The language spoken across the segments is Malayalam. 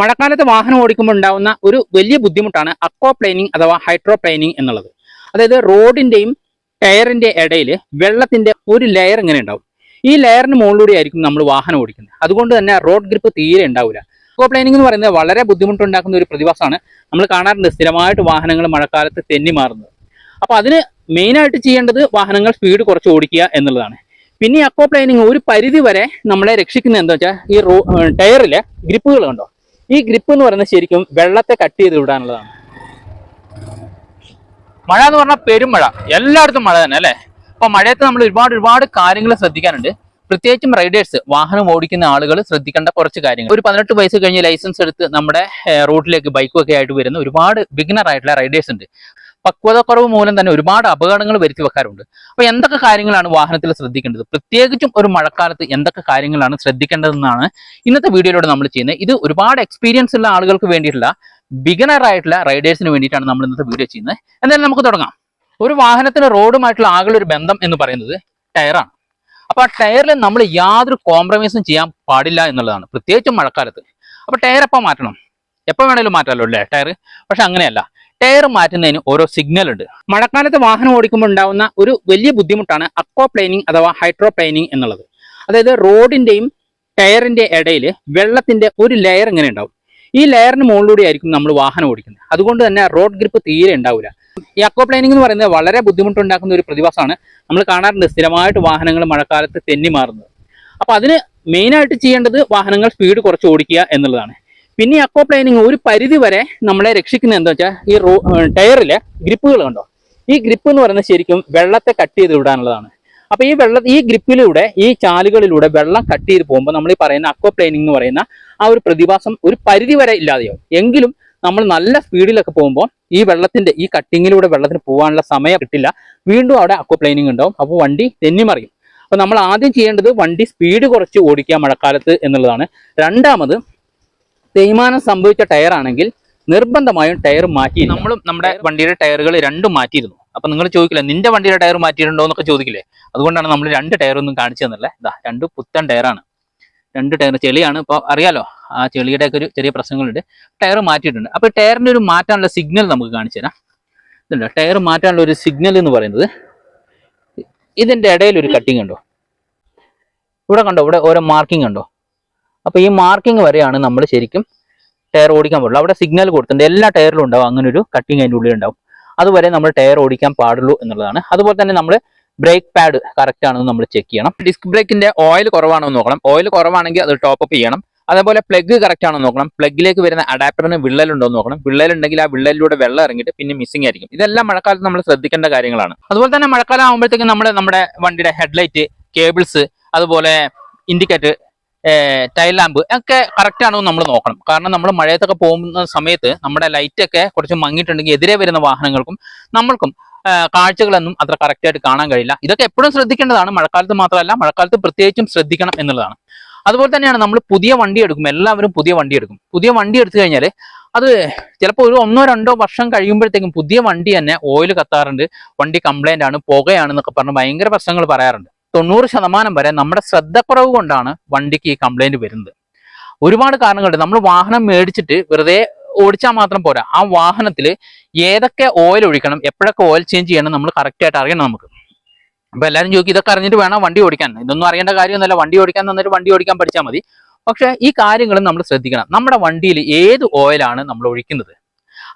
മഴക്കാലത്ത് വാഹനം ഓടിക്കുമ്പോൾ ഉണ്ടാവുന്ന ഒരു വലിയ ബുദ്ധിമുട്ടാണ് അക്വോ പ്ലെയിനിങ് അഥവാ ഹൈഡ്രോ പ്ലെയിനിങ് എന്നുള്ളത്. അതായത് റോഡിന്റെയും ടയറിന്റെ ഇടയിൽ വെള്ളത്തിന്റെ ഒരു ലെയർ ഇങ്ങനെ ഉണ്ടാവും. ഈ ലെയറിന് മുകളിലൂടെ ആയിരിക്കും നമ്മൾ വാഹനം ഓടിക്കുന്നത്. അതുകൊണ്ട് തന്നെ റോഡ് ഗ്രിപ്പ് തീരെ ഉണ്ടാവില്ല അക്വോ പ്ലെയിനിങ് എന്ന് പറയുന്നത് വളരെ ബുദ്ധിമുട്ടുണ്ടാക്കുന്ന ഒരു പ്രതിഭാസമാണ്. നമ്മൾ കാണാറുണ്ട് സ്ഥിരമായിട്ട് വാഹനങ്ങൾ മഴക്കാലത്ത് തെന്നി മാറുന്നത്. അപ്പോൾ അതിന് മെയിനായിട്ട് ചെയ്യേണ്ടത് വാഹനങ്ങൾ സ്പീഡ് കുറച്ച് ഓടിക്കുക എന്നുള്ളതാണ്. പിന്നെ അക്വോ പ്ലെയിനിങ് ഒരു പരിധി വരെ നമ്മളെ രക്ഷിക്കുന്നത് എന്താ വെച്ചാൽ ഈ റോ ടയറിലെ ഗ്രിപ്പുകൾ കണ്ടോ? ഈ ഗ്രിപ്പ് എന്ന് പറയുന്നത് ശരിക്കും വെള്ളത്തെ കട്ട് ചെയ്ത് വിടാനുള്ളതാണ്. മഴ എന്ന് പറഞ്ഞാൽ പെരുമഴ എല്ലായിടത്തും മഴ തന്നെ അല്ലേ? അപ്പൊ മഴയത്ത് നമ്മൾ ഒരുപാട് ഒരുപാട് കാര്യങ്ങൾ ശ്രദ്ധിക്കാനുണ്ട്. പ്രത്യേകിച്ചും റൈഡേഴ്സ് വാഹനം ഓടിക്കുന്ന ആളുകൾ ശ്രദ്ധിക്കേണ്ട കുറച്ച് കാര്യങ്ങൾ. ഒരു പതിനെട്ട് വയസ്സ് കഴിഞ്ഞ് ലൈസൻസ് എടുത്ത് നമ്മുടെ റോഡിലേക്ക് ബൈക്കും ഒക്കെ ആയിട്ട് വരുന്ന ഒരുപാട് ബിഗിനർ ആയിട്ടുള്ള റൈഡേഴ്സ് ഉണ്ട്. പക്വതക്കുറവ് മൂലം തന്നെ ഒരുപാട് അപകടങ്ങൾ വരുത്തി വെക്കാറുണ്ട്. അപ്പൊ എന്തൊക്കെ കാര്യങ്ങളാണ് വാഹനത്തിൽ ശ്രദ്ധിക്കേണ്ടത്? പ്രത്യേകിച്ചും ഒരു മഴക്കാലത്ത് എന്തൊക്കെ കാര്യങ്ങളാണ് ശ്രദ്ധിക്കേണ്ടതെന്നാണ് ഇന്നത്തെ വീഡിയോയിലൂടെ നമ്മൾ ചെയ്യുന്നത്. ഇത് ഒരുപാട് എക്സ്പീരിയൻസ് ഉള്ള ആളുകൾക്ക് വേണ്ടിയിട്ടുള്ള ബിഗിനർ ആയിട്ടുള്ള റൈഡേഴ്സിന് വേണ്ടിയിട്ടാണ് നമ്മൾ ഇന്നത്തെ വീഡിയോ ചെയ്യുന്നത്. എന്തായാലും നമുക്ക് തുടങ്ങാം. ഒരു വാഹനത്തിന് റോഡുമായിട്ടുള്ള ആകെ ഒരു ബന്ധം എന്ന് പറയുന്നത് ടയറാണ്. അപ്പൊ ആ ടയറിൽ നമ്മൾ യാതൊരു കോംപ്രമൈസും ചെയ്യാൻ പാടില്ല എന്നുള്ളതാണ്. പ്രത്യേകിച്ചും മഴക്കാലത്ത്. അപ്പൊ ടയർ എപ്പോൾ മാറ്റണം? എപ്പോൾ വേണേലും മാറ്റാമല്ലോ അല്ലേ ടയർ പക്ഷെ അങ്ങനെയല്ല. ടയർ മാറ്റുന്നതിന് ഓരോ സിഗ്നൽ ഉണ്ട്. മഴക്കാലത്ത് വാഹനം ഓടിക്കുമ്പോൾ ഉണ്ടാവുന്ന ഒരു വലിയ ബുദ്ധിമുട്ടാണ് അക്വോ അഥവാ ഹൈഡ്രോ പ്ലെയിനിങ് എന്നുള്ളത്. അതായത് റോഡിന്റെയും ടയറിന്റെ ഇടയിൽ വെള്ളത്തിന്റെ ഒരു ലെയർ ഇങ്ങനെ ഉണ്ടാവും. ഈ ലെയറിന് മുകളിലൂടെ ആയിരിക്കും നമ്മൾ വാഹനം ഓടിക്കുന്നത്. അതുകൊണ്ട് തന്നെ റോഡ് ഗ്രിപ്പ് തീരെ ഉണ്ടാവില്ല ഈ അക്വോ എന്ന് പറയുന്നത് വളരെ ബുദ്ധിമുട്ടുണ്ടാക്കുന്ന ഒരു പ്രതിഭാസമാണ്. നമ്മൾ കാണാറുണ്ട് സ്ഥിരമായിട്ട് വാഹനങ്ങൾ മഴക്കാലത്ത് തെന്നി മാറുന്നത്. അപ്പൊ അതിന് മെയിനായിട്ട് ചെയ്യേണ്ടത് വാഹനങ്ങൾ സ്പീഡ് കുറച്ച് ഓടിക്കുക എന്നുള്ളതാണ്. പിന്നെ ഈ അക്കോ ഒരു പരിധി വരെ നമ്മളെ രക്ഷിക്കുന്നത് എന്താ വെച്ചാൽ ഈ റോ ടയറിലെ ഗ്രിപ്പുകൾ കണ്ടോ? ഈ ഗ്രിപ്പ് എന്ന് പറയുന്നത് ശരിക്കും വെള്ളത്തെ കട്ട് ചെയ്ത് വിടാനുള്ളതാണ്. അപ്പൊ ഈ വെള്ള ഈ ഗ്രിപ്പിലൂടെ ഈ ചാലുകളിലൂടെ വെള്ളം കട്ട് ചെയ്ത് പോകുമ്പോൾ നമ്മൾ ഈ പറയുന്ന അക്വോ പ്ലെയിനിങ് എന്ന് പറയുന്ന ആ ഒരു പ്രതിഭാസം ഒരു പരിധി വരെ ഇല്ലാതെയാവും. എങ്കിലും നമ്മൾ നല്ല സ്പീഡിലൊക്കെ പോകുമ്പോൾ ഈ വെള്ളത്തിന്റെ ഈ കട്ടിങ്ങിലൂടെ വെള്ളത്തിന് പോകാനുള്ള സമയം കിട്ടില്ല. വീണ്ടും അവിടെ അക്വ പ്ലെയിനിങ് ഉണ്ടാവും. അപ്പോൾ വണ്ടി തെന്നിമറിയും അപ്പൊ നമ്മൾ ആദ്യം ചെയ്യേണ്ടത് വണ്ടി സ്പീഡ് കുറച്ച് ഓടിക്കുക മഴക്കാലത്ത് എന്നുള്ളതാണ്. രണ്ടാമത് തേയ്മാനം സംഭവിച്ച ടയർ ആണെങ്കിൽ നിർബന്ധമായും ടയർ മാറ്റി നമ്മളും നമ്മുടെ വണ്ടിയുടെ ടയറുകൾ രണ്ടും മാറ്റിയിരുന്നു. അപ്പൊ നിങ്ങൾ ചോദിക്കില്ല നിന്റെ വണ്ടിയുടെ ടയർ മാറ്റിയിട്ടുണ്ടോ എന്നൊക്കെ ചോദിക്കില്ലേ? അതുകൊണ്ടാണ് നമ്മൾ രണ്ട് ടയറൊന്നും കാണിച്ചു തന്നല്ലേ ഇതാ രണ്ട് പുത്തൻ ടയറാണ് രണ്ട് ടയർ ചെളിയാണ്. ഇപ്പോൾ അറിയാലോ ആ ചെളിയുടെ ഒക്കെ ഒരു ചെറിയ പ്രശ്നങ്ങളുണ്ട്. ടയർ മാറ്റിയിട്ടുണ്ട്. അപ്പൊ ടയറിന്റെ ഒരു മാറ്റാനുള്ള സിഗ്നൽ നമുക്ക് കാണിച്ചു തരാം. ഇതുണ്ട്. ടയർ മാറ്റാനുള്ള ഒരു സിഗ്നൽ എന്ന് പറയുന്നത് ഇതിന്റെ ഇടയിൽ ഒരു കട്ടിങ് ഉണ്ടോ ഇവിടെ കണ്ടോ? ഇവിടെ ഓരോ മാർക്കിംഗ് ഉണ്ടോ അപ്പൊ ഈ മാർക്കിംഗ് വരെയാണ് നമ്മൾ ശരിക്കും ടയർ ഓടിക്കാൻ പാടുള്ളൂ. അവിടെ സിഗ്നൽ കൊടുത്തിട്ടുണ്ട്. എല്ലാ ടയറിലും ഉണ്ടാവും. അങ്ങനെ ഒരു കട്ടിങ് അതിന്റെ ഉള്ളിൽ ഉണ്ടാവും. അതുവരെ നമ്മൾ ടയർ ഓടിക്കാൻ പാടുള്ളൂ എന്നുള്ളതാണ്. അതുപോലെ തന്നെ നമ്മൾ ബ്രേക്ക് പാഡ് കറക്റ്റ് ആണെന്ന് നമ്മൾ ചെക്ക് ചെയ്യണം. ഡിസ്ക് ബ്രേക്കിന്റെ ഓയിൽ കുറവാണോ എന്ന് നോക്കണം. ഓയിൽ കുറവാണെങ്കിൽ അത് ടോപ്പ് അപ്പ് ചെയ്യണം. അതേപോലെ പ്ലഗ് കറക്റ്റ് ആണോ നോക്കണം. പ്ലഗിലേക്ക് വരുന്ന അഡാപ്റ്ററിന് വിള്ളലുണ്ടോ എന്ന് നോക്കണം. വിള്ളലുണ്ടെങ്കിൽ ആ വിള്ളലിലൂടെ വെള്ളം ഇറങ്ങിയിട്ട് പിന്നെ മിസ്സിംഗ് ആയിരിക്കും. ഇതെല്ലാം മഴക്കാലത്ത് നമ്മൾ ശ്രദ്ധിക്കേണ്ട കാര്യങ്ങളാണ്. അതുപോലെ തന്നെ മഴക്കാലം ആകുമ്പോഴത്തേക്കും നമ്മുടെ നമ്മുടെ വണ്ടിയുടെ ഹെഡ്ലൈറ്റ് കേബിൾസ് അതുപോലെ ഇൻഡിക്കേറ്റർ ടൈൽ ലാമ്പ് ഒക്കെ കറക്റ്റ് ആണോ നമ്മൾ നോക്കണം. കാരണം നമ്മൾ മഴയത്തൊക്കെ പോകുന്ന സമയത്ത് നമ്മുടെ ലൈറ്റ് ഒക്കെ കുറച്ച് മങ്ങിയിട്ടുണ്ടെങ്കിൽ എതിരെ വരുന്ന വാഹനങ്ങൾക്കും നമ്മൾക്കും കാഴ്ചകളൊന്നും അത്ര കറക്റ്റായിട്ട് കാണാൻ കഴിയില്ല. ഇതൊക്കെ എപ്പോഴും ശ്രദ്ധിക്കേണ്ടതാണ്. മഴക്കാലത്ത് മാത്രമല്ല മഴക്കാലത്ത് പ്രത്യേകിച്ചും ശ്രദ്ധിക്കണം എന്നുള്ളതാണ്. അതുപോലെ തന്നെയാണ് നമ്മൾ പുതിയ വണ്ടി എടുക്കും. എല്ലാവരും പുതിയ വണ്ടി എടുക്കും. പുതിയ വണ്ടി എടുത്തു കഴിഞ്ഞാൽ അത് ചിലപ്പോൾ ഒരു ഒന്നോ രണ്ടോ വർഷം കഴിയുമ്പോഴത്തേക്കും പുതിയ വണ്ടി തന്നെ ഓയിൽ കത്താറുണ്ട്. വണ്ടി കംപ്ലൈന്റ് ആണ് പുകയാണെന്നൊക്കെ പറഞ്ഞ് ഭയങ്കര പ്രശ്നങ്ങൾ പറയാറുണ്ട്. തൊണ്ണൂറ് ശതമാനം വരെ നമ്മുടെ ശ്രദ്ധക്കുറവ് കൊണ്ടാണ് വണ്ടിക്ക് ഈ കംപ്ലൈന്റ് വരുന്നത്. ഒരുപാട് കാരണങ്ങളുണ്ട്. നമ്മൾ വാഹനം മേടിച്ചിട്ട് വെറുതെ ഓടിച്ചാൽ മാത്രം പോരാ. ആ വാഹനത്തിൽ ഏതൊക്കെ ഓയിൽ ഒഴിക്കണം എപ്പോഴൊക്കെ ഓയിൽ ചേഞ്ച് ചെയ്യണം നമ്മൾ കറക്റ്റായിട്ട് അറിയണം നമുക്ക്. അപ്പൊ എല്ലാവരും ചോദിക്കും ഇതൊക്കെ അറിഞ്ഞിട്ട് വേണം വണ്ടി ഓടിക്കാൻ? ഇതൊന്നും അറിയേണ്ട കാര്യമൊന്നുമല്ല. വണ്ടി ഓടിക്കാൻ തന്നിട്ട് വണ്ടി ഓടിക്കാൻ പഠിച്ചാൽ മതി. പക്ഷേ ഈ കാര്യങ്ങളും നമ്മൾ ശ്രദ്ധിക്കണം. നമ്മുടെ വണ്ടിയിൽ ഏത് ഓയിലാണ് നമ്മൾ ഒഴിക്കുന്നത്?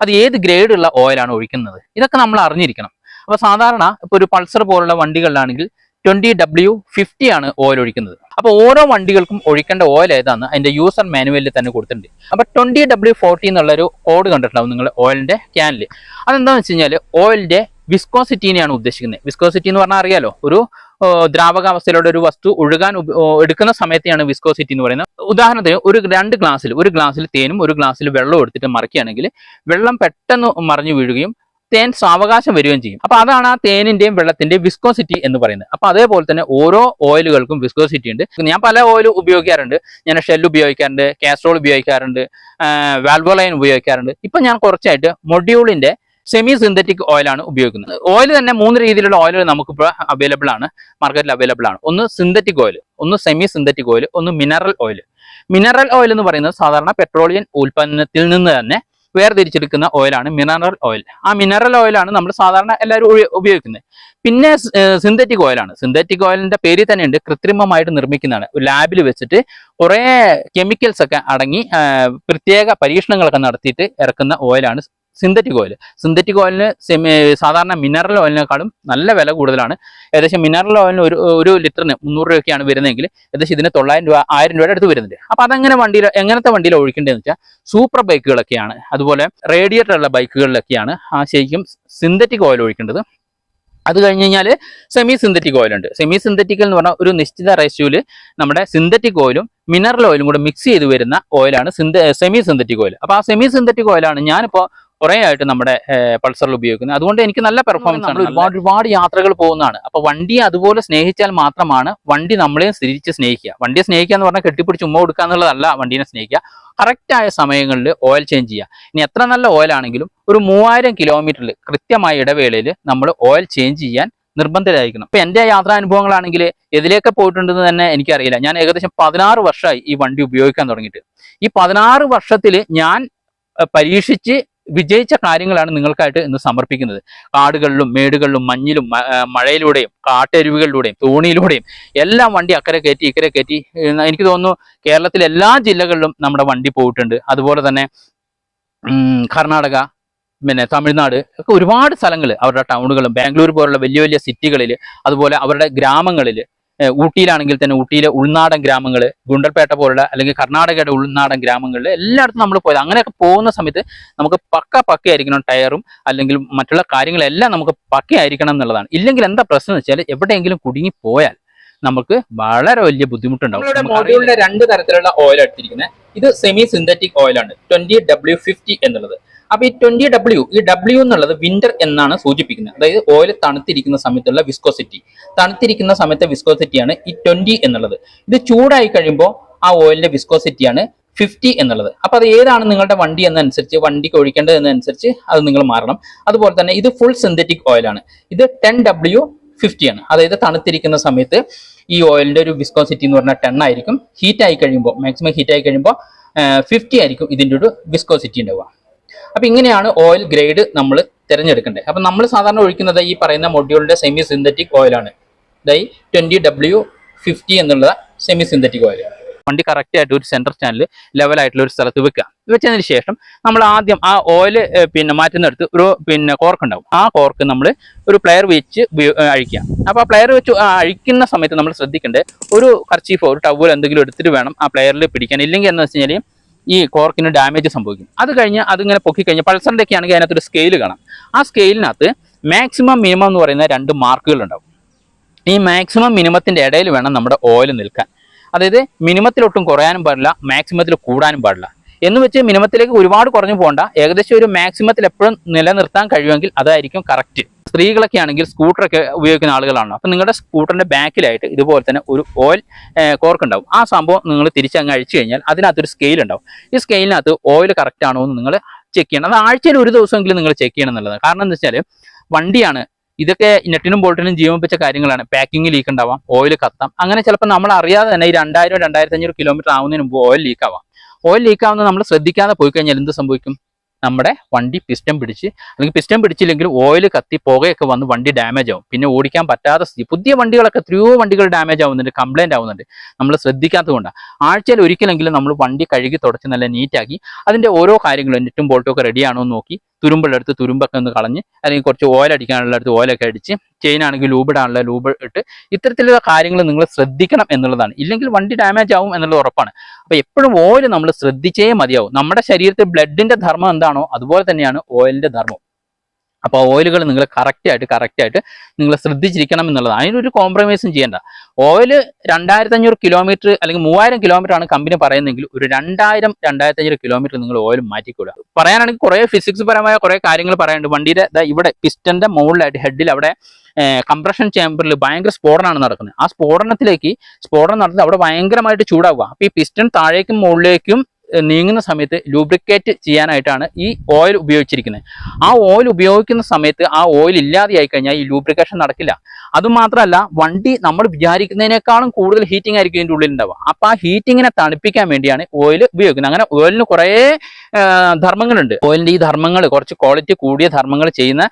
അത് ഏത് ഗ്രേഡുള്ള ഓയിലാണ് ഒഴിക്കുന്നത്? ഇതൊക്കെ നമ്മൾ അറിഞ്ഞിരിക്കണം. അപ്പോൾ സാധാരണ ഇപ്പൊ ഒരു പൾസർ പോലുള്ള വണ്ടികളിലാണെങ്കിൽ ട്വന്റി ഡബ്ല്യു ഫിഫ്റ്റി ആണ് ഓയിൽ ഒഴിക്കുന്നത്. അപ്പൊ ഓരോ വണ്ടികൾക്കും ഒഴിക്കേണ്ട ഓയിൽ ഏതാന്ന് അതിന്റെ യൂസർ മാനുവലിൽ തന്നെ കൊടുത്തിട്ടുണ്ട്. അപ്പൊ ട്വന്റി ഡബ്ല്യു ഫോർട്ടി എന്നുള്ളൊരു കോഡ് കണ്ടിട്ടുണ്ടാവും നിങ്ങൾ ഓയിലിന്റെ ക്യാനിൽ അതെന്താണെന്ന് വെച്ച് കഴിഞ്ഞാൽ ഓയിലിന്റെ വിസ്കോസിറ്റിനെയാണ് ഉദ്ദേശിക്കുന്നത്. വിസ്കോസിറ്റി എന്ന് പറഞ്ഞാൽ അറിയാലോ? ഒരു ദ്രാവകാവസ്ഥയിലൂടെ ഒരു വസ്തു ഒഴുകാൻ എടുക്കുന്ന സമയത്തെയാണ് വിസ്കോസിറ്റി എന്ന് പറയുന്നത്. ഉദാഹരണത്തിന് ഒരു രണ്ട് ഗ്ലാസ്സിൽ ഒരു ഗ്ലാസ്സിൽ തേനും ഒരു ഗ്ലാസ്സിൽ വെള്ളവും എടുത്തിട്ട് മറിക്കുകയാണെങ്കിൽ വെള്ളം പെട്ടെന്ന് മറിഞ്ഞു വീഴുകയും തേൻ സാവകാശം വരികയും ചെയ്യും. അപ്പൊ അതാണ് ആ തേനിന്റെയും വെള്ളത്തിന്റെയും വിസ്കോസിറ്റി എന്ന് പറയുന്നത്. അപ്പൊ അതേപോലെ തന്നെ ഓരോ ഓയിലുകൾക്കും വിസ്കോസിറ്റി ഉണ്ട്. ഞാൻ പല ഓയിൽ ഉപയോഗിക്കാറുണ്ട്. ഞാൻ ഷെൽ ഉപയോഗിക്കാറുണ്ട് കാസ്ട്രോൾ ഉപയോഗിക്കാറുണ്ട് വാൽവോലൈൻ ഉപയോഗിക്കാറുണ്ട്. ഇപ്പൊ ഞാൻ കുറച്ചായിട്ട് മൊഡ്യൂളിന്റെ സെമി സിന്തറ്റിക് ഓയിലാണ് ഉപയോഗിക്കുന്നത്. ഓയിൽ തന്നെ മൂന്ന് രീതിയിലുള്ള ഓയിലുകൾ നമുക്കിപ്പോൾ അവൈലബിൾ ആണ് മാർക്കറ്റിൽ അവൈലബിൾ ആണ്. ഒന്ന് സിന്തറ്റിക് ഓയിൽ ഒന്ന് സെമി സിന്തറ്റിക് ഓയിൽ ഒന്ന് മിനറൽ ഓയിൽ മിനറൽ ഓയിൽ എന്ന് പറയുന്നത് സാധാരണ പെട്രോളിയം ഉൽപ്പന്നത്തിൽ നിന്ന് തന്നെ വേർതിരിച്ചെടുക്കുന്ന ഓയിലാണ് മിനറൽ ഓയിൽ ആ മിനറൽ ഓയിലാണ് നമ്മൾ സാധാരണ എല്ലാവരും ഉപയോഗിക്കുന്നത്. പിന്നെ സിന്തറ്റിക് ഓയിലാണ് സിന്തറ്റിക് ഓയിലിന്റെ പേരിൽ തന്നെ ഉണ്ട് കൃത്രിമമായിട്ട് നിർമ്മിക്കുന്നതാണ്. ലാബിൽ വെച്ചിട്ട് കുറേ കെമിക്കൽസ് ഒക്കെ അടങ്ങി പ്രത്യേക പരീക്ഷണങ്ങളൊക്കെ നടത്തിയിട്ട് ഇറക്കുന്ന ഓയിലാണ് സിന്തറ്റിക് ഓയിൽ സിന്തറ്റിക് ഓയിലിന് സാധാരണ മിനറൽ ഓയിലിനേക്കാളും നല്ല വില കൂടുതലാണ്. ഏകദേശം മിനറൽ ഓയിലിന് ഒരു ഒരു ലിറ്ററിന് മുന്നൂറ് രൂപയ്ക്കാണ് വരുന്നതെങ്കിൽ ഏകദേശം ഇതിന് തൊള്ളായിരം രൂപ ആയിരം രൂപയുടെ അടുത്ത് വരുന്നുണ്ട്. അപ്പോൾ അതെങ്ങനെ വണ്ടിയിൽ എങ്ങനത്തെ വണ്ടിയിൽ ഒഴിക്കേണ്ടതെന്ന് വെച്ചാൽ സൂപ്പർ ബൈക്കുകളൊക്കെയാണ് അതുപോലെ റേഡിയേറ്ററുള്ള ബൈക്കുകളിലൊക്കെയാണ് ആ ശരിക്കും സിന്തറ്റിക് ഓയിൽ ഒഴിക്കേണ്ടത്. അത് കഴിഞ്ഞ് കഴിഞ്ഞാൽ സെമി സിന്തറ്റിക് ഓയിലുണ്ട് സെമി സിന്തറ്റിക്കൽ എന്ന് പറഞ്ഞാൽ ഒരു നിശ്ചിത റേഷ്യോയിൽ നമ്മുടെ സിന്തറ്റിക് ഓയിലും മിനറൽ ഓയിലും കൂടെ മിക്സ് ചെയ്ത് വരുന്ന ഓയിലാണ് സെമി സിന്തറ്റിക് ഓയിൽ അപ്പോൾ ആ സെമി സിന്തറ്റിക് ഓയിലാണ് ഞാനിപ്പോൾ കുറേ ആയിട്ട് നമ്മുടെ പൾസറിൽ ഉപയോഗിക്കുന്നത്. അതുകൊണ്ട് എനിക്ക് നല്ല പെർഫോമൻസ് ആണ്. ഒരുപാട് ഒരുപാട് യാത്രകൾ പോകുന്നതാണ്. അപ്പൊ വണ്ടിയെ അതുപോലെ സ്നേഹിച്ചാൽ മാത്രമാണ് വണ്ടി നമ്മളെയും തിരിച്ച് സ്നേഹിക്കുക. വണ്ടിയെ സ്നേഹിക്കുക എന്ന് പറഞ്ഞാൽ കെട്ടിപ്പിടിച്ച് ഉമ്മ കൊടുക്കുക എന്നുള്ളതല്ല വണ്ടീനെ സ്നേഹിക്കുക. കറക്റ്റായ സമയങ്ങളിൽ ഓയിൽ ചേഞ്ച് ചെയ്യുക. ഇനി എത്ര നല്ല ഓയിൽ ആണെങ്കിലും ഒരു മൂവായിരം കിലോമീറ്ററിൽ കൃത്യമായ ഇടവേളയിൽ നമ്മൾ ഓയിൽ ചേഞ്ച് ചെയ്യാൻ നിർബന്ധരായിരിക്കണം ഇപ്പൊ എന്റെ യാത്രാനുഭവങ്ങളാണെങ്കിൽ എതിലേക്ക് പോയിട്ടുണ്ടെന്ന് തന്നെ എനിക്കറിയില്ല. ഞാൻ ഏകദേശം പതിനാറ് വർഷമായി ഈ വണ്ടി ഉപയോഗിക്കാൻ തുടങ്ങിയിട്ട്. ഈ പതിനാറ് വർഷത്തിൽ ഞാൻ പരീക്ഷിച്ച് വിജയിച്ച കാര്യങ്ങളാണ് നിങ്ങൾക്കായിട്ട് ഇന്ന് സമർപ്പിക്കുന്നത്. കാടുകളിലും മേടുകളിലും മഞ്ഞിലും മഴയിലൂടെയും കാട്ടരുവികളിലൂടെയും തോണിയിലൂടെയും എല്ലാം വണ്ടി അക്കരെ കയറ്റി ഇക്കരെ കയറ്റി. എനിക്ക് തോന്നുന്നു കേരളത്തിലെ എല്ലാ ജില്ലകളിലും നമ്മുടെ വണ്ടി പോയിട്ടുണ്ട്. അതുപോലെ തന്നെ കർണാടക പിന്നെ തമിഴ്നാട് ഒക്കെ ഒരുപാട് സ്ഥലങ്ങൾ അവരുടെ ടൗണുകളും ബാംഗ്ലൂർ പോലുള്ള വലിയ വലിയ സിറ്റികളിൽ അതുപോലെ അവരുടെ ഗ്രാമങ്ങളിൽ ഊട്ടിയിലാണെങ്കിൽ തന്നെ ഊട്ടിയിലെ ഉൾനാടൻ ഗ്രാമങ്ങൾ ഗുണ്ടൽപേട്ട പോലുള്ള അല്ലെങ്കിൽ കർണാടകയുടെ ഉൾനാടൻ ഗ്രാമങ്ങളിൽ എല്ലായിടത്തും നമ്മൾ പോയത്. അങ്ങനെയൊക്കെ പോകുന്ന സമയത്ത് നമുക്ക് പക്ക പക്കയായിരിക്കണം ടയറും അല്ലെങ്കിൽ മറ്റുള്ള കാര്യങ്ങളെല്ലാം നമുക്ക് പക്കയായിരിക്കണം എന്നുള്ളതാണ്. ഇല്ലെങ്കിൽ എന്താ പ്രശ്നം എന്ന് വെച്ചാൽ എവിടെയെങ്കിലും കുടുങ്ങി പോയാൽ നമുക്ക് വളരെ വലിയ ബുദ്ധിമുട്ടുണ്ടാവും. മൊഡ്യൂളിന്റെ രണ്ട് തരത്തിലുള്ള ഓയിൽ എടുത്തിരിക്കുന്നത് ഇത് സെമി സിന്തറ്റിക് ഓയിലാണ് ട്വന്റി ഡബ്ല്യു ഫിഫ്റ്റി എന്നുള്ളത്. അപ്പൊ ഈ ട്വന്റി ഡബ്ല്യു ഈ ഡബ്ല്യു എന്നുള്ളത് വിന്റർ എന്നാണ് സൂചിപ്പിക്കുന്നത്. അതായത് ഓയിൽ തണുത്തിരിക്കുന്ന സമയത്തുള്ള വിസ്കോസിറ്റി തണുത്തിരിക്കുന്ന സമയത്തെ വിസ്കോസിറ്റിയാണ് ഈ ട്വന്റി എന്നുള്ളത്. ഇത് ചൂടായി കഴിയുമ്പോൾ ആ ഓയിലിന്റെ വിസ്കോസിറ്റിയാണ് ഫിഫ്റ്റി എന്നുള്ളത്. അപ്പൊ അത് ഏതാണ് നിങ്ങളുടെ വണ്ടി എന്നനുസരിച്ച് വണ്ടിക്ക് ഒഴിക്കേണ്ടത് എന്നനുസരിച്ച് അത് നിങ്ങൾ മാറണം. അതുപോലെ തന്നെ ഇത് ഫുൾ സിന്തറ്റിക് ഓയിലാണ് ഇത് ടെൻ ഡബ്ല്യു ഫിഫ്റ്റി ആണ്. അതായത് തണുത്തിരിക്കുന്ന സമയത്ത് ഈ ഓയിലിന്റെ ഒരു വിസ്കോസിറ്റി എന്ന് പറഞ്ഞാൽ ടെൻ ആയിരിക്കും. ഹീറ്റ് ആയി കഴിയുമ്പോൾ മാക്സിമം ഹീറ്റ് ആയി കഴിയുമ്പോൾ ഫിഫ്റ്റി ആയിരിക്കും ഇതിന്റെ ഒരു വിസ്കോസിറ്റി ഉണ്ടാവുക. അപ്പൊ ഇങ്ങനെയാണ് ഓയിൽ ഗ്രേഡ് നമ്മൾ തിരഞ്ഞെടുക്കേണ്ടത് അപ്പൊ നമ്മൾ സാധാരണ ഒഴിക്കുന്നത് ഈ പറയുന്ന മൊഡ്യൂളിന്റെ സെമി സിന്തറ്റിക് ഓയിലാണ് ദൈ ട്വന്റി ഡബ്ല്യു ഫിഫ്റ്റി എന്നുള്ള സെമി സിന്തറ്റിക് ഓയിൽ വണ്ടി കറക്റ്റ് ആയിട്ട് ഒരു സെന്റർ ചാനൽ ലെവലായിട്ടുള്ള ഒരു സ്ഥലത്ത് വെക്കുക. വെച്ചതിന് ശേഷം നമ്മൾ ആദ്യം ആ ഓയിൽ പിന്നെ മാറ്റുന്നിടത്ത് ഒരു പിന്നെ കോർക്ക് ഉണ്ടാവും. ആ കോർക്ക് നമ്മൾ ഒരു പ്ലെയർ വെച്ച് അഴിക്കുക. അപ്പോൾ ആ പ്ലെയർ വെച്ച് അഴിക്കുന്ന സമയത്ത് നമ്മൾ ശ്രദ്ധിക്കേണ്ടത് ഒരു കർച്ചീഫോ ഒരു ടവൽ എന്തെങ്കിലും എടുത്തിട്ട് വേണം ആ പ്ലെയറിൽ പിടിക്കാൻ. ഇല്ലെങ്കിൽ എന്ന് വെച്ച് കഴിഞ്ഞാൽ ഈ കോർക്കിന് ഡാമേജ് സംഭവിക്കും. അത് കഴിഞ്ഞ് അതിങ്ങനെ പൊക്കി കഴിഞ്ഞ് പൾസറിന്റെ ഒക്കെ ആണെങ്കിൽ അതിനകത്തൊരു സ്കെയിൽ കാണാം. ആ സ്കെയിലിനകത്ത് മാക്സിമം മിനിമം എന്ന് പറയുന്ന രണ്ട് മാർക്കുകൾ ഉണ്ടാവും. ഈ മാക്സിമം മിനിമത്തിന്റെ ഇടയിൽ വേണം നമ്മുടെ ഓയിൽ നിൽക്കാൻ. അതായത് മിനിമത്തിലൊട്ടും കുറയാനും പാടില്ല മാക്സിമത്തിൽ കൂടാനും പാടില്ല. എന്ന് വെച്ച് മിനിമത്തിലേക്ക് ഒരുപാട് കുറഞ്ഞു പോകണ്ട. ഏകദേശം ഒരു മാക്സിമത്തിൽ എപ്പോഴും നിലനിർത്താൻ കഴിയുമെങ്കിൽ അതായിരിക്കും കറക്റ്റ് സ്ത്രീകളൊക്കെ ആണെങ്കിൽ സ്കൂട്ടറൊക്കെ ഉപയോഗിക്കുന്ന ആളുകളാണോ. അപ്പം നിങ്ങളുടെ സ്കൂട്ടറിന്റെ ബാക്കിലായിട്ട് ഇതുപോലെ തന്നെ ഒരു ഓയിൽ കോർക്ക് ഉണ്ടാവും. ആ സംഭവം നിങ്ങൾ തിരിച്ചങ്ങ് അഴിച്ചു കഴിഞ്ഞാൽ അതിനകത്തൊരു സ്കെയിൽ ഉണ്ടാവും. ഈ സ്കെയിലിനകത്ത് ഓയിൽ കറക്റ്റ് ആണോ എന്ന് നിങ്ങൾ ചെക്ക് ചെയ്യണം. അത് ആഴ്ചയിൽ ഒരു ദിവസമെങ്കിലും നിങ്ങൾ ചെക്ക് ചെയ്യണം എന്നുള്ളത് കാരണം എന്താ വെച്ചാൽ വണ്ടിയാണ്. ഇതൊക്കെ നെറ്റിനും ബോൾട്ടിനും ജീവൻ വെച്ച കാര്യങ്ങളാണ്. പാക്കിംഗ് ലീക്ക് ഉണ്ടാവാം ഓയിൽ കത്താം. അങ്ങനെ ചിലപ്പോൾ നമ്മൾ അറിയാതെ തന്നെ ഈ രണ്ടായിരം രണ്ടായിരത്തി അഞ്ഞൂറ് കിലോമീറ്റർ ആവുന്നതിന് മുമ്പ് ഓയിൽ ലീക്ക് ആവാം. ഓയിൽ ലീക്ക് ആവുന്നത് നമ്മൾ ശ്രദ്ധിക്കാതെ പോയി കഴിഞ്ഞാൽ എന്ത് സംഭവിക്കും? നമ്മുടെ വണ്ടി പിസ്റ്റം പിടിച്ച് അല്ലെങ്കിൽ പിസ്റ്റം പിടിച്ചില്ലെങ്കിൽ ഓയിൽ കത്തി പുകയൊക്കെ വന്ന് വണ്ടി ഡാമേജ് ആവും. പിന്നെ ഓടിക്കാൻ പറ്റാത്ത സ്ഥിതി പുതിയ വണ്ടികളൊക്കെ എത്രയോ വണ്ടികൾ ഡാമേജ് ആവുന്നുണ്ട് കംപ്ലൈന്റ് ആവുന്നുണ്ട്. നമ്മൾ ശ്രദ്ധിക്കാത്തതുകൊണ്ടാണ് ആഴ്ചയിൽ ഒരിക്കലെങ്കിലും നമ്മൾ വണ്ടി കഴുകി തുടച്ച് നല്ല നീറ്റാക്കി അതിന്റെ ഓരോ കാര്യങ്ങളും നെറ്റും ബോൾട്ടും ഒക്കെ റെഡിയാണോ എന്ന് നോക്കി തുരുമ്പുള്ളടുത്ത് തുരുമ്പൊക്കെ ഒന്ന് കളഞ്ഞ് അല്ലെങ്കിൽ കുറച്ച് ഓയിൽ അടിക്കാനുള്ള അടുത്ത് ഓയിലൊക്കെ അടിച്ച് ചെയിൻ ആണെങ്കിൽ ലൂബ് ഇടാനുള്ള ലൂബ് ഇട്ട് ഇത്തരത്തിലുള്ള കാര്യങ്ങൾ നിങ്ങൾ ശ്രദ്ധിക്കണം എന്നുള്ളതാണ്. ഇല്ലെങ്കിൽ വണ്ടി ഡാമേജ് ആവും എന്നുള്ളത് ഉറപ്പാണ്. അപ്പൊ എപ്പോഴും ഓയിൽ നമ്മൾ ശ്രദ്ധിച്ചേ മതിയാവും. നമ്മുടെ ശരീരത്തിൽ ബ്ലഡിന്റെ ധർമ്മം എന്താണോ അതുപോലെ തന്നെയാണ് ഓയിലിന്റെ ധർമ്മം അപ്പോൾ ഓയിലുകൾ നിങ്ങൾ കറക്റ്റ് ആയിട്ട് കറക്റ്റ് ആയിട്ട് നിങ്ങൾ ശ്രദ്ധിച്ചിരിക്കണം എന്നുള്ളതാണ്. അതിനൊരു കോംപ്രമൈസും ചെയ്യേണ്ട. ഓയിൽ രണ്ടായിരത്തി അഞ്ഞൂറ് കിലോമീറ്റർ അല്ലെങ്കിൽ മൂവായിരം കിലോമീറ്റർ ആണ് കമ്പനി പറയുന്നതെങ്കിൽ ഒരു രണ്ടായിരം രണ്ടായിരത്തി അഞ്ഞൂറ് കിലോമീറ്റർ നിങ്ങൾ ഓയിൽ മാറ്റിക്കൂടുക പറയാനാണെങ്കിൽ കുറേ ഫിസിക്സ് പരമായ കുറേ കാര്യങ്ങൾ പറയാനുണ്ട്. വണ്ടിയുടെ ഇവിടെ പിസ്റ്റന്റെ മുകളിലായിട്ട് ഹെഡിൽ അവിടെ കംപ്രഷൻ ചേമ്പറിൽ ഭയങ്കര സ്ഫോടനമാണ് നടക്കുന്നത്. ആ സ്ഫോടനത്തിലേക്ക് സ്ഫോടനം നടത്തി അവിടെ ഭയങ്കരമായിട്ട് ചൂടാവുക. അപ്പോൾ ഈ പിസ്റ്റൺ താഴേക്കും മുകളിലേക്കും നീങ്ങുന്ന സമയത്ത് ലൂബ്രിക്കേറ്റ് ചെയ്യാനായിട്ടാണ് ഈ ഓയിൽ ഉപയോഗിച്ചിരിക്കുന്നത്. ആ ഓയിൽ ഉപയോഗിക്കുന്ന സമയത്ത് ആ ഓയിൽ ഇല്ലാതെയായി കഴിഞ്ഞാൽ ഈ ലൂബ്രിക്കേഷൻ നടക്കില്ല. അതുമാത്രമല്ല വണ്ടി നമ്മൾ വിചാരിക്കുന്നതിനേക്കാളും കൂടുതൽ ഹീറ്റിംഗ് ആയിരിക്കും ഇതിന്റെ ഉള്ളിൽ ഉണ്ടാവുക അപ്പൊ ആ ഹീറ്റിങ്ങിനെ തണുപ്പിക്കാൻ വേണ്ടിയാണ് ഓയിൽ ഉപയോഗിക്കുന്നത്. അങ്ങനെ ഓയിലിന് കുറേ ധർമ്മങ്ങളുണ്ട്. ഓയിലിന്റെ ഈ ധർമ്മങ്ങൾ കുറച്ച് ക്വാളിറ്റി കൂടിയ ധർമ്മങ്ങൾ ചെയ്യുന്ന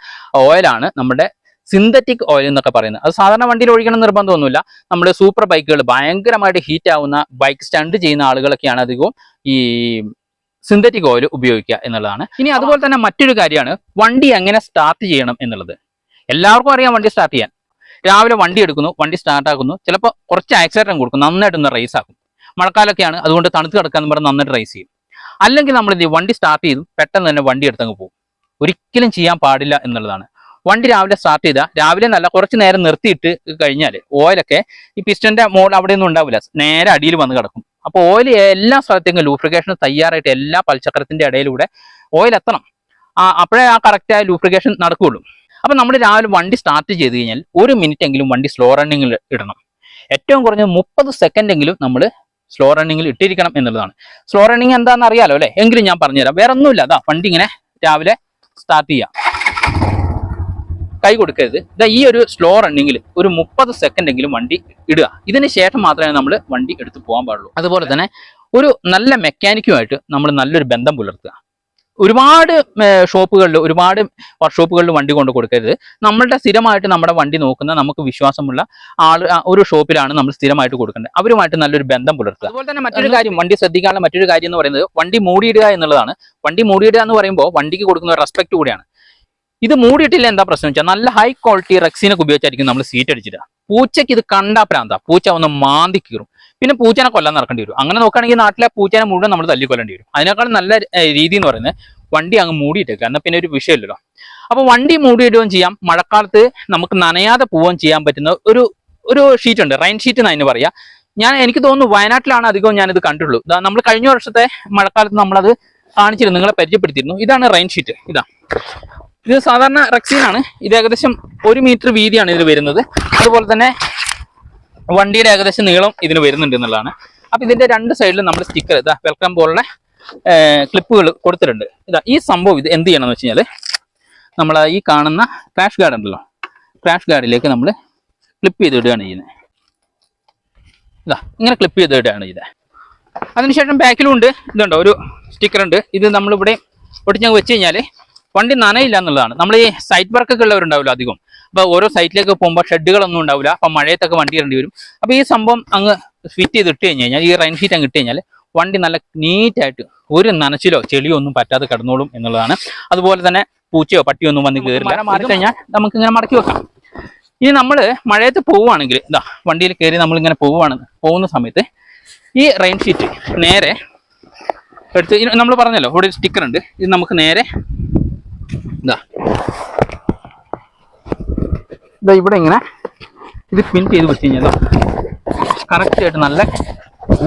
ഓയിലാണ് നമ്മുടെ സിന്തറ്റിക് ഓയിൽ എന്നൊക്കെ പറയുന്നത്. അത് സാധാരണ വണ്ടിയിൽ ഒഴിക്കണം നിർബന്ധമൊന്നുമില്ല. നമ്മുടെ സൂപ്പർ ബൈക്കുകൾ ഭയങ്കരമായിട്ട് ഹീറ്റ് ആവുന്ന ബൈക്ക് സ്റ്റണ്ട് ചെയ്യുന്ന ആളുകളൊക്കെയാണ് അധികവും ഈ സിന്തറ്റിക് ഓയിൽ ഉപയോഗിക്കുക എന്നുള്ളതാണ്. ഇനി അതുപോലെ തന്നെ മറ്റൊരു കാര്യമാണ് വണ്ടി എങ്ങനെ സ്റ്റാർട്ട് ചെയ്യണം എന്നുള്ളത്. എല്ലാവർക്കും അറിയാം വണ്ടി സ്റ്റാർട്ട് ചെയ്യാൻ. രാവിലെ വണ്ടി എടുക്കുന്നു വണ്ടി സ്റ്റാർട്ട് ആക്കുന്നു. ചിലപ്പോൾ കുറച്ച് ആക്സിഡന്റും കൊടുക്കും നന്നായിട്ടൊന്ന് റേസ് ആക്കും. മഴക്കാലൊക്കെയാണ് അതുകൊണ്ട് തണുത്ത് കിടക്കാന്ന് പറഞ്ഞ് നന്നായിട്ട് റേസ് ചെയ്യും. അല്ലെങ്കിൽ നമ്മൾ എന്ത് വണ്ടി സ്റ്റാർട്ട് ചെയ്തു പെട്ടെന്ന് തന്നെ വണ്ടി എടുത്തങ്ങ് പോകും. ഒരിക്കലും ചെയ്യാൻ പാടില്ല എന്നുള്ളതാണ്. വണ്ടി രാവിലെ സ്റ്റാർട്ട് ചെയ്താൽ രാവിലെ നല്ല കുറച്ച് നേരം നിർത്തിയിട്ട് കഴിഞ്ഞാൽ ഓയിലൊക്കെ ഈ പിസ്റ്റന്റെ മോൾ അവിടെ ഒന്നും ഉണ്ടാവില്ല. നേരെ അടിയിൽ വന്ന് കിടക്കും. അപ്പോൾ ഓയിൽ എല്ലാ സ്ഥലത്തേക്കും ലൂബ്രിക്കേഷൻ തയ്യാറായിട്ട് എല്ലാ പൽചക്രത്തിന്റെ ഇടയിലൂടെ ഓയിൽ എത്തണം. അപ്പോഴേ ആ കറക്റ്റായ ലൂബ്രിക്കേഷൻ നടക്കുകയുള്ളൂ അപ്പം നമ്മൾ രാവിലെ വണ്ടി സ്റ്റാർട്ട് ചെയ്ത് കഴിഞ്ഞാൽ ഒരു മിനിറ്റ് എങ്കിലും വണ്ടി സ്ലോ റണ്ണിങ്ങിൽ ഇടണം. ഏറ്റവും കുറഞ്ഞ മുപ്പത് സെക്കൻഡ് എങ്കിലും നമ്മൾ സ്ലോ റണ്ണിങ്ങിൽ ഇട്ടിരിക്കണം എന്നുള്ളതാണ്. സ്ലോ റണ്ണിങ് എന്താണെന്ന് അറിയാലോ അല്ലേ? എങ്കിലും ഞാൻ പറഞ്ഞുതരാം. വേറെ ഒന്നുമില്ല അതാ വണ്ടി ഇങ്ങനെ രാവിലെ സ്റ്റാർട്ട് ചെയ്യാം. കൈ കൊടുക്കരുത്. ഇതാ ഈ ഒരു സ്ലോ റണ്ണിങ്ങിൽ ഒരു മുപ്പത് സെക്കൻഡ് എങ്കിലും വണ്ടി ഇടുക. ഇതിന് ശേഷം മാത്രമേ നമ്മൾ വണ്ടി എടുത്ത് പോകാൻ പാടുള്ളൂ. അതുപോലെ തന്നെ ഒരു നല്ല മെക്കാനിക്കുമായിട്ട് നമ്മൾ നല്ലൊരു ബന്ധം പുലർത്തുക. ഒരുപാട് ഷോപ്പുകളിൽ ഒരുപാട് വർക്ക്ഷോപ്പുകളിൽ വണ്ടി കൊണ്ട് കൊടുക്കരുത്. നമ്മളുടെ സ്ഥിരമായിട്ട് നമ്മുടെ വണ്ടി നോക്കുന്ന നമുക്ക് വിശ്വാസമുള്ള ആൾ ഒരു ഷോപ്പിലാണ് നമ്മൾ സ്ഥിരമായിട്ട് കൊടുക്കേണ്ടത്. അവരുമായിട്ട് നല്ലൊരു ബന്ധം പുലർത്തുക. അതുപോലെ തന്നെ മറ്റൊരു കാര്യം വണ്ടി ശ്രദ്ധിക്കാനുള്ള മറ്റൊരു കാര്യം എന്ന് പറയുന്നത് വണ്ടി മൂടിയിടുക എന്നുള്ളതാണ്. വണ്ടി മൂടിയിടുക എന്ന് പറയുമ്പോൾ വണ്ടിക്ക് കൊടുക്കുന്ന ഒരു റെസ്പെക്ട് കൂടിയാണ്. ഇത് മൂടിയിട്ടില്ല എന്താ പ്രശ്നം വെച്ചാൽ നല്ല ഹൈ ക്വാളിറ്റി റെക്സിനൊക്കെ ഉപയോഗിച്ചായിരിക്കും നമ്മൾ സീറ്റ് അടിച്ചിട്ട് പൂച്ചയ്ക്ക് ഇത് കണ്ടാ പ്രാന്ത. പൂച്ച ഒന്ന് മാന്തി കീറും. പിന്നെ പൂച്ചനെ കൊല്ലാൻ നടക്കേണ്ടി വരും. അങ്ങനെ നോക്കുകയാണെങ്കിൽ നാട്ടിലെ പൂച്ചനെ മുഴുവൻ നമ്മൾ തല്ലിക്കൊല്ലേണ്ടി വരും. അതിനേക്കാൾ നല്ല രീതി എന്ന് പറയുന്നത് വണ്ടി അങ്ങ് മൂടിയിട്ടേക്കുക എന്നാൽ പിന്നെ ഒരു വിഷയമില്ലല്ലോ. അപ്പോൾ വണ്ടി മൂടിയിടുകയും ചെയ്യാം. മഴക്കാലത്ത് നമുക്ക് നനയാതെ പോവുകയും ചെയ്യാൻ പറ്റുന്ന ഒരു ഒരു ഷീറ്റ് ഉണ്ട്. റൈൻ ഷീറ്റ് എന്ന് അതിന് പറയാം. ഞാൻ എനിക്ക് തോന്നുന്നു വയനാട്ടിലാണ് അധികവും ഞാനിത് കണ്ടിട്ടുള്ളൂ. നമ്മൾ കഴിഞ്ഞ വർഷത്തെ മഴക്കാലത്ത് നമ്മളത് കാണിച്ചിരുന്നു. നിങ്ങളെ പരിചയപ്പെടുത്തിയിരുന്നു. ഇതാണ് റൈൻ ഷീറ്റ് ഇതാ. ഇത് സാധാരണ റെക്സീനാണ് ഇത് ഏകദേശം ഒരു മീറ്റർ വീതിയാണ് ഇതിന് വരുന്നത്. അതുപോലെ തന്നെ വണ്ടിയുടെ ഏകദേശം നീളം ഇതിന് വരുന്നുണ്ട് എന്നുള്ളതാണ്. അപ്പം ഇതിന്റെ രണ്ട് സൈഡിലും നമ്മൾ സ്റ്റിക്കർ ഇതാ വെൽക്കം പോലുള്ള ക്ലിപ്പുകൾ കൊടുത്തിട്ടുണ്ട്. ഇതാ ഈ സംഭവം ഇത് എന്ത് ചെയ്യണമെന്ന് വെച്ച് കഴിഞ്ഞാൽ നമ്മൾ ഈ കാണുന്ന ക്രാഷ് ഗാർഡ് ഉണ്ടല്ലോ. ക്രാഷ് ഗാർഡിലേക്ക് നമ്മൾ ക്ലിപ്പ് ചെയ്ത് ഇടുകയാണ് ചെയ്യുന്നത്. ഇതാ ഇങ്ങനെ ക്ലിപ്പ് ചെയ്ത് ഇടുകയാണ് ചെയ്തത് അതിനുശേഷം ബാക്കിലും ഉണ്ട്. ഇതുണ്ടോ ഒരു സ്റ്റിക്കർ ഉണ്ട്. ഇത് നമ്മളിവിടെ ഒട്ടിച്ചങ്ങ് വെച്ച് കഴിഞ്ഞാൽ വണ്ടി നനയില്ല എന്നുള്ളതാണ്. നമ്മൾ ഈ സൈറ്റ് വർക്കൊക്കെ ഉള്ളവരുണ്ടാവില്ല അധികം. അപ്പോൾ ഓരോ സൈറ്റിലേക്ക് പോകുമ്പോൾ ഷെഡുകളൊന്നും ഉണ്ടാവില്ല. അപ്പം മഴയത്തൊക്കെ വണ്ടി ഇടേണ്ടി വരും. അപ്പോൾ ഈ സംഭവം അങ്ങ് ഫിറ്റ് ചെയ്ത് ഇട്ട് കഴിഞ്ഞ് കഴിഞ്ഞാൽ ഈ റൈൻ ഷീറ്റ് അങ്ങ് ഇട്ട് കഴിഞ്ഞാൽ വണ്ടി നല്ല നീറ്റായിട്ട് ഒരു നനച്ചിലോ ചെളിയോ ഒന്നും പറ്റാതെ കിടന്നോളും എന്നുള്ളതാണ്. അതുപോലെ തന്നെ പൂച്ചയോ പട്ടിയോ ഒന്നും വന്ന് കയറില്ല മാറി കഴിഞ്ഞാൽ നമുക്ക് ഇങ്ങനെ മടക്കി വെക്കാം. ഇനി നമ്മൾ മഴയത്ത് പോവുകയാണെങ്കിൽ ഇതാ വണ്ടിയിൽ കയറി നമ്മൾ ഇങ്ങനെ പോവുകയാണ് പോകുന്ന സമയത്ത് ഈ റെയിൻ ഷീറ്റ് നേരെ എടുത്ത് നമ്മൾ പറഞ്ഞല്ലോ ഇവിടെ ഒരു സ്റ്റിക്കർ ഉണ്ട്. ഇത് നമുക്ക് നേരെ ഇതാ ഇതാ ഇവിടെ ഇങ്ങനെ ഇത് പിൻ ചെയ്ത് വെച്ച് കഴിഞ്ഞാൽ കറക്റ്റ് ആയിട്ട് നല്ല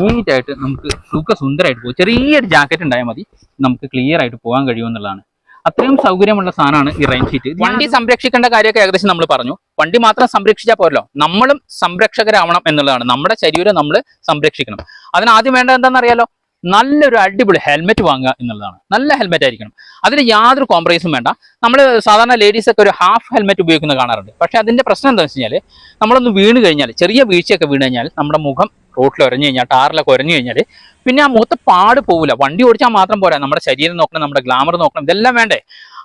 നീറ്റായിട്ട് നമുക്ക് സുഖ സുന്ദരമായിട്ട് പോകും ചെറിയൊരു ജാക്കറ്റ് ഉണ്ടായാൽ മതി. നമുക്ക് ക്ലിയർ ആയിട്ട് പോകാൻ കഴിയുമെന്നുള്ളതാണ് അത്രയും സൗകര്യമുള്ള സാധനമാണ് ഈ റെയിൻ ഷീറ്റ് വണ്ടി സംരക്ഷിക്കേണ്ട കാര്യമൊക്കെ ഏകദേശം നമ്മൾ പറഞ്ഞു. വണ്ടി മാത്രം സംരക്ഷിച്ചാൽ പോരല്ലോ. നമ്മളും സംരക്ഷകരാവണം എന്നുള്ളതാണ്. നമ്മുടെ ശരീരം നമ്മൾ സംരക്ഷിക്കണം. അതിനാദ്യം വേണ്ടത് എന്താണെന്നറിയാലോ നല്ലൊരു അടിപൊളി ഹെൽമെറ്റ് വാങ്ങുക എന്നുള്ളതാണ്. നല്ല ഹെൽമെറ്റ് ആയിരിക്കണം. അതിന് യാതൊരു കോംപ്രമൈസും വേണ്ട. നമ്മൾ സാധാരണ ലേഡീസ് ഒക്കെ ഒരു ഹാഫ് ഹെൽമെറ്റ് ഉപയോഗിക്കുന്ന കാണാറുണ്ട്. പക്ഷേ അതിന്റെ പ്രശ്നം എന്താ വെച്ച് കഴിഞ്ഞാൽ നമ്മളൊന്ന് വീണ് കഴിഞ്ഞാൽ ചെറിയ വീഴ്ചയൊക്കെ വീണ് കഴിഞ്ഞാൽ നമ്മുടെ മുഖം റോട്ടിൽ ഉരഞ്ഞു കഴിഞ്ഞാൽ ടാറിലൊക്കെ ഉരഞ്ഞു കഴിഞ്ഞാൽ പിന്നെ ആ മുഖത്ത് പാട് പോവില്ല വണ്ടി ഓടിച്ചാൽ മാത്രം പോരാ. നമ്മുടെ ശരീരം നോക്കണം നമ്മുടെ ഗ്ലാമർ നോക്കണം ഇതെല്ലാം വേണ്ടേ?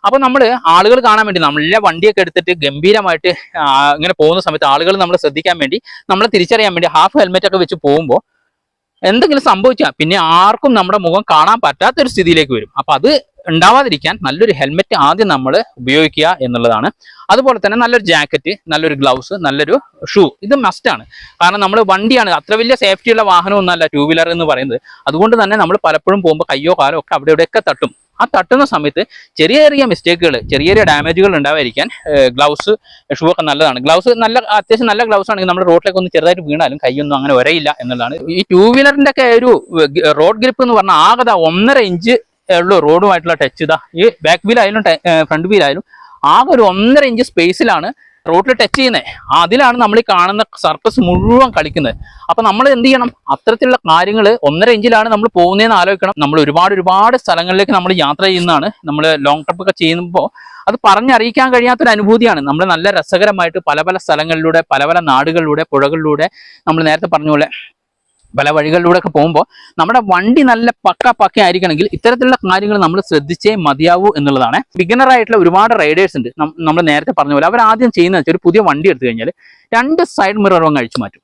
അപ്പോൾ നമ്മൾ ആളുകൾ കാണാൻ വേണ്ടി നമ്മളെ വണ്ടിയൊക്കെ എടുത്തിട്ട് ഗംഭീരമായിട്ട് ഇങ്ങനെ പോകുന്ന സമയത്ത് ആളുകൾ നമ്മൾ ശ്രദ്ധിക്കാൻ വേണ്ടി നമ്മളെ തിരിച്ചറിയാൻ വേണ്ടി ഹാഫ് ഹെൽമെറ്റ് ഒക്കെ വെച്ച് പോകുമ്പോൾ എന്തെങ്കിലും സംഭവിച്ചാൽ പിന്നെ ആർക്കും നമ്മുടെ മുഖം കാണാൻ പറ്റാത്തൊരു സ്ഥിതിയിലേക്ക് വരും. അപ്പൊ അത് ഉണ്ടാവാതിരിക്കാൻ നല്ലൊരു ഹെൽമെറ്റ് ആദ്യം നമ്മൾ ഉപയോഗിക്കുക എന്നുള്ളതാണ്. അതുപോലെ തന്നെ നല്ലൊരു ജാക്കറ്റ് നല്ലൊരു ഗ്ലൗസ് നല്ലൊരു ഷൂ ഇത് മസ്റ്റാണ് കാരണം നമ്മൾ വണ്ടിയാണ്. അത്ര വലിയ സേഫ്റ്റിയുള്ള വാഹനമൊന്നുമല്ല ടൂ വീലർ എന്ന് പറയുന്നത്. അതുകൊണ്ട് തന്നെ നമ്മൾ പലപ്പോഴും പോകുമ്പോൾ കയ്യോ കാലോ ഒക്കെ അവിടെ ഇവിടെയൊക്കെ തട്ടും. ആ തട്ടുന്ന സമയത്ത് ചെറിയ ചെറിയ മിസ്റ്റേക്കുകൾ ചെറിയ ചെറിയ ഡാമേജുകൾ ഉണ്ടാവാതിരിക്കാൻ ഗ്ലൗസ് ഷൂ ഒക്കെ നല്ലതാണ്. ഗ്ലൗസ് നല്ല അത്യാവശ്യം നല്ല ഗ്ലൗസ് ആണെങ്കിൽ നമ്മുടെ റോഡിലേക്ക് ഒന്ന് ചെറുതായിട്ട് വീണാലും കൈയൊന്നും അങ്ങനെ ഒരയില്ല എന്നുള്ളതാണ്. ഈ ടൂ വീലറിന്റെ ഒക്കെ ഒരു റോഡ് ഗ്രിപ്പ് എന്ന് പറഞ്ഞാൽ ആകെ ഒന്നര ഇഞ്ച് ഉള്ളൂ റോഡുമായിട്ടുള്ള ടച്ച് ഇതാ. ഈ ബാക്ക് വീലായാലും ഫ്രണ്ട് വീലായാലും ആകെ ഒരു ഒന്നര ഇഞ്ച് സ്പേസിലാണ് റോഡിൽ ടച്ച് ചെയ്യുന്നത് അതിലാണ് നമ്മൾ ഈ കാണുന്ന സർക്കസ് മുഴുവൻ കളിക്കുന്നത്. അപ്പം നമ്മൾ എന്ത് ചെയ്യണം? അത്തരത്തിലുള്ള കാര്യങ്ങൾ ഒന്നര ഇഞ്ചിലാണ് നമ്മൾ പോകുന്നതെന്ന് ആലോചിക്കണം. നമ്മൾ ഒരുപാട് ഒരുപാട് സ്ഥലങ്ങളിലേക്ക് നമ്മൾ യാത്ര ചെയ്യുന്നതാണ്. നമ്മൾ ലോങ് ട്രിപ്പ് ഒക്കെ ചെയ്യുമ്പോൾ അത് പറഞ്ഞറിയിക്കാൻ കഴിയാത്തൊരു അനുഭൂതിയാണ്. നമ്മൾ നല്ല രസകരമായിട്ട് പല പല സ്ഥലങ്ങളിലൂടെ പല പല നാടുകളിലൂടെ പുഴകളിലൂടെ നമ്മൾ നേരത്തെ പറഞ്ഞ പോലെ പല വഴികളിലൂടെ ഒക്കെ പോകുമ്പോൾ നമ്മുടെ വണ്ടി നല്ല പക്ക പക്ക ആയിരിക്കണമെങ്കിൽ ഇത്തരത്തിലുള്ള കാര്യങ്ങൾ നമ്മൾ ശ്രദ്ധിച്ചേ മതിയാവൂ എന്നുള്ളതാണ്. ബിഗിനർ ആയിട്ടുള്ള ഒരുപാട് റൈഡേഴ്സ് ഉണ്ട്. നമ്മൾ നേരത്തെ പറഞ്ഞ പോലെ അവർ ആദ്യം ചെയ്യുന്നത് വെച്ചാൽ ഒരു പുതിയ വണ്ടി എടുത്തു കഴിഞ്ഞാൽ രണ്ട് സൈഡ് മിറർ അങ്ങ് അഴിച്ചു മാറ്റും.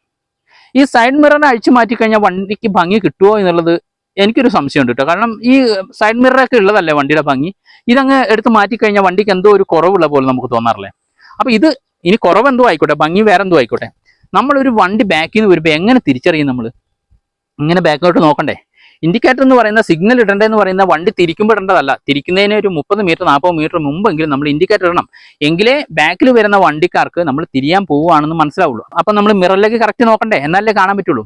ഈ സൈഡ് മിററിനെ അഴിച്ചു മാറ്റി കഴിഞ്ഞാൽ വണ്ടിക്ക് ഭംഗി കിട്ടുമോ എന്നുള്ളത് എനിക്കൊരു സംശയമുണ്ട് കേട്ടോ. കാരണം ഈ സൈഡ് മിററൊക്കെ ഉള്ളതല്ലേ വണ്ടിയുടെ ഭംഗി? ഇതങ്ങ് എടുത്ത് മാറ്റി കഴിഞ്ഞാൽ വണ്ടിക്ക് എന്തോ ഒരു കുറവുള്ള പോലെ നമുക്ക് തോന്നാറില്ലേ? അപ്പൊ ഇത് ഇനി കുറവ് എന്തോ ആയിക്കോട്ടെ ഭംഗി വേറെ എന്തോ ആയിക്കോട്ടെ. നമ്മളൊരു വണ്ടി ബാക്കിൽ നിന്ന് വരുമ്പോൾ എങ്ങനെ തിരിച്ചറിയും നമ്മൾ ഇങ്ങനെ ബാക്കോട്ട് നോക്കണ്ടേ. ഇൻഡിക്കേറ്റർ എന്ന് പറയുന്ന സിഗ്നൽ ഇടേണ്ടതെന്ന് പറയുന്ന വണ്ടി തിരിക്കുമ്പോൾ ഇടേണ്ടതല്ല. തിരിക്കുന്നതിന് ഒരു മുപ്പത് മീറ്റർ നാൽപ്പത് മീറ്റർ മുമ്പെങ്കിലും നമ്മൾ ഇൻഡിക്കേറ്റർ ഇടണം. എങ്കിലേ ബാക്കിൽ വരുന്ന വണ്ടിക്കാർക്ക് നമ്മൾ തിരിയാൻ പോവുകയാണെന്ന് മനസ്സിലാവുള്ളൂ. അപ്പൊ നമ്മൾ മിററിലേക്ക് കറക്റ്റ് നോക്കണ്ടേ? എന്നാലേ കാണാൻ പറ്റുള്ളൂ.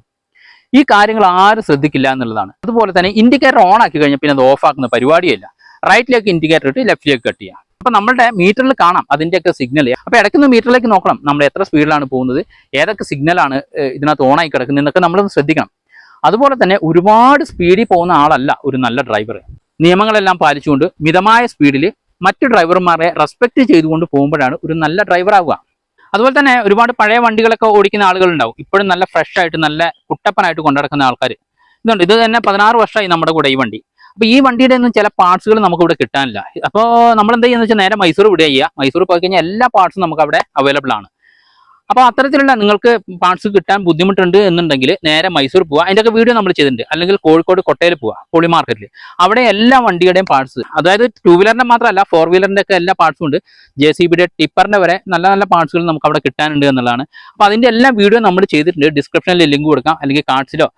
ഈ കാര്യങ്ങൾ ആരും ശ്രദ്ധിക്കില്ല എന്നുള്ളതാണ്. അതുപോലെ തന്നെ ഇൻഡിക്കേറ്റർ ഓൺ ആക്കി കഴിഞ്ഞാൽ പിന്നെ അത് ഓഫ് ആക്കുന്ന പരിപാടിയല്ല. റൈറ്റിലേക്ക് ഇൻഡിക്കേറ്റർ ഇട്ട് ലെഫ്റ്റിലേക്ക് കട്ട് ചെയ്യാം. അപ്പൊ നമ്മുടെ മീറ്ററിൽ കാണാം അതിന്റെയൊക്കെ സിഗ്നൽ അപ്പൊ ഇടയ്ക്കുന്ന മീറ്ററിലേക്ക് നോക്കണം. നമ്മൾ എത്ര സ്പീഡിലാണ് പോകുന്നത്? ഏതൊക്കെ സിഗ്നലാണ് ഇതിനകത്ത് ഓൺ ആയി കിടക്കുന്നത് എന്നൊക്കെ നമ്മളൊന്ന് ശ്രദ്ധിക്കണം. അതുപോലെ തന്നെ ഒരുപാട് സ്പീഡിൽ പോകുന്ന ആളല്ല ഒരു നല്ല ഡ്രൈവർ നിയമങ്ങളെല്ലാം പാലിച്ചുകൊണ്ട് മിതമായ സ്പീഡിൽ മറ്റു ഡ്രൈവർമാരെ റെസ്പെക്ട് ചെയ്തുകൊണ്ട് പോകുമ്പോഴാണ് ഒരു നല്ല ഡ്രൈവർ ആവുക. അതുപോലെ തന്നെ ഒരുപാട് പഴയ വണ്ടികളൊക്കെ ഓടിക്കുന്ന ആളുകളുണ്ടാവും. ഇപ്പോഴും നല്ല ഫ്രഷ് ആയിട്ട് നല്ല കുട്ടപ്പനായിട്ട് കൊണ്ടുനടക്കുന്ന ആൾക്കാർ ഇതുണ്ട്. ഇത് തന്നെ പതിനാറ് വർഷമായി നമ്മുടെ കൂടെ ഈ വണ്ടി. അപ്പോൾ ഈ വണ്ടിയുടെ ഒന്നും ചില പാർട്സുകൾ നമുക്ക് ഇവിടെ കിട്ടാനില്ല. അപ്പോൾ നമ്മൾ എന്താ ചെയ്യുന്നത് വെച്ചാൽ നേരെ മൈസൂർ വിടുക ചെയ്യുക. മൈസൂർ പോയി കഴിഞ്ഞാൽ എല്ലാ പാർട്സും നമുക്ക് അവിടെ അവൈലബിൾ ആണ്. അപ്പോൾ അത്തരത്തിലുള്ള നിങ്ങൾക്ക് പാർട്സ് കിട്ടാൻ ബുദ്ധിമുട്ടുണ്ട് എന്നുണ്ടെങ്കിൽ നേരെ മൈസൂർ പോവുക അതിന്റെയൊക്കെ വീഡിയോ നമ്മൾ ചെയ്തിട്ടുണ്ട്. അല്ലെങ്കിൽ കോഴിക്കോട് കൊട്ടയിൽ പോവുക പോളി മാർക്കറ്റിൽ അവിടെ എല്ലാ വണ്ടിയുടെയും പാർട്സ് അതായത് ടൂ വീലറിന്റെ മാത്രമല്ല ഫോർ വീലറിന്റെ ഒക്കെ എല്ലാ പാർട്സും ഉണ്ട്. ജെ സി ബിയുടെ വരെ നല്ല നല്ല പാർട്സുകൾ നമുക്ക് അവിടെ കിട്ടാനുണ്ട് എന്നുള്ളതാണ്. അപ്പോൾ അതിന്റെ എല്ലാ വീഡിയോ നമ്മൾ ചെയ്തിട്ടുണ്ട്. ഡിസ്ക്രിപ്ഷനിൽ ലിങ്ക് കൊടുക്കാം. അല്ലെങ്കിൽ കാർഡ്സിലോ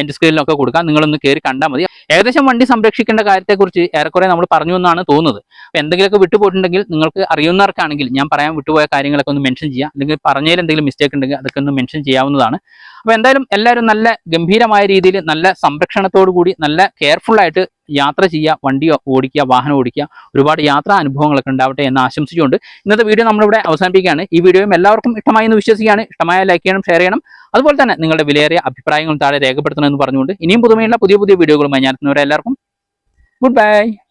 എന്റെ സ്ക്രീനിലോ ഒക്കെ കൊടുക്കാം. നിങ്ങളൊന്ന് കയറി കണ്ടാൽ മതി. ഏകദേശം വണ്ടി സംരക്ഷിക്കേണ്ട കാര്യത്തെക്കുറിച്ച് ഏറെക്കുറെ നമ്മൾ പറഞ്ഞു എന്നാണ് തോന്നുന്നത്. അപ്പോൾ എന്തെങ്കിലുമൊക്കെ വിട്ടുപോയിട്ടുണ്ടെങ്കിൽ നിങ്ങൾക്ക് അറിയുന്നവർക്കാണെങ്കിൽ ഞാൻ പറയാൻ വിട്ടുപോയ കാര്യങ്ങളൊക്കെ ഒന്ന് മെൻഷൻ ചെയ്യുക അല്ലെങ്കിൽ പറഞ്ഞതിൽ എന്തെങ്കിലും മിസ്റ്റേക്ക് ഉണ്ടെങ്കിൽ അതൊക്കെ ഒന്ന് മെൻഷൻ ചെയ്യാവുന്നതാണ്. അപ്പോൾ എന്തായാലും എല്ലാവരും നല്ല ഗംഭീരമായ രീതിയിൽ നല്ല സംരക്ഷണത്തോടു കൂടി നല്ല കെയർഫുള്ളായിട്ട് യാത്ര ചെയ്യുക വണ്ടി ഓടിക്കുക വാഹനം ഓടിക്കുക ഒരുപാട് യാത്രാ അനുഭവങ്ങളൊക്കെ ഉണ്ടാവട്ടെ എന്ന് ആശംസിച്ചുകൊണ്ട് ഇന്നത്തെ വീഡിയോ നമ്മളിവിടെ അവസാനിപ്പിക്കുകയാണ്. ഈ വീഡിയോയും എല്ലാവർക്കും ഇഷ്ടമായെന്ന് വിശ്വസിക്കുകയാണ്. ഇഷ്ടമായ ലൈക്ക് ചെയ്യണം ഷെയർ ചെയ്യണം. അതുപോലെ തന്നെ നിങ്ങളുടെ വിലയേറിയ അഭിപ്രായങ്ങൾ താഴെ രേഖപ്പെടുത്തണമെന്ന് പറഞ്ഞുകൊണ്ട് ഇനിയും പുതുമയുള്ള പുതിയ പുതിയ വീഡിയോകളുമായി ഞാൻ എല്ലാവർക്കും ഗുഡ് ബൈ.